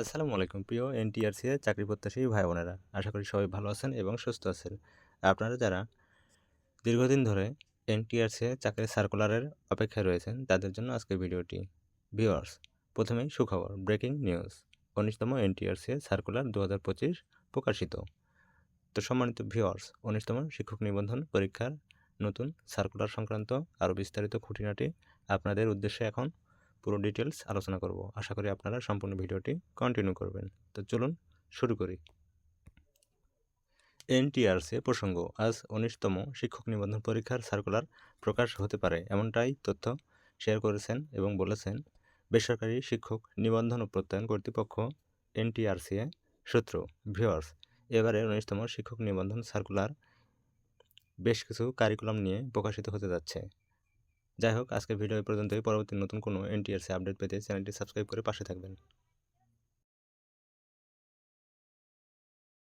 আসসালামু আলাইকুম প্রিয় এনটিআরসি এর চাকরি প্রত্যাশী ভাই বোনেরা। আশা করি সবাই ভালো আছেন এবং সুস্থ আছেন। আপনারা যারা দীর্ঘদিন ধরে এনটিআরসি এর চাকরির সার্কুলারের অপেক্ষায় রয়েছেন, তাদের জন্য আজকের ভিডিওটি। ভিওয়ার্স প্রথমেই সুখবর ব্রেকিং নিউজ উনিশতম এনটিআরসি সার্কুলার দু হাজার পঁচিশ প্রকাশিত। তো সম্মানিত ভিওয়ার্স উনিশতম শিক্ষক নিবন্ধন পরীক্ষার নতুন সার্কুলার সংক্রান্ত আরও বিস্তারিত খুঁটিনাটি আপনাদের উদ্দেশ্যে এখন পুরো ডিটেলস আলোচনা করব। আশা করি আপনারা সম্পূর্ণ ভিডিওটি কন্টিনিউ করবেন। তো চলুন শুরু করি। এনটিআরসি প্রসঙ্গ, আজ উনিশতম শিক্ষক নিবন্ধন পরীক্ষার সার্কুলার প্রকাশ হতে পারে, এমনটাই তথ্য শেয়ার করেছেন এবং বলেছেন, বেসরকারি শিক্ষক নিবন্ধন ও প্রত্যয়ন কর্তৃপক্ষ এনটিআরসিএ সূত্র। ভিওয়ার্স এবারে উনিশতম শিক্ষক নিবন্ধন সার্কুলার বেশ কিছু কারিকুলাম নিয়ে প্রকাশিত হতে যাচ্ছে। যাই হোক, আজকের ভিডিও পর্যন্তই। পরবর্তী নতুন কোনো এনটিআরসি আপডেট পেতে চ্যানেলটি সাবস্ক্রাইব করে পাশে থাকবেন।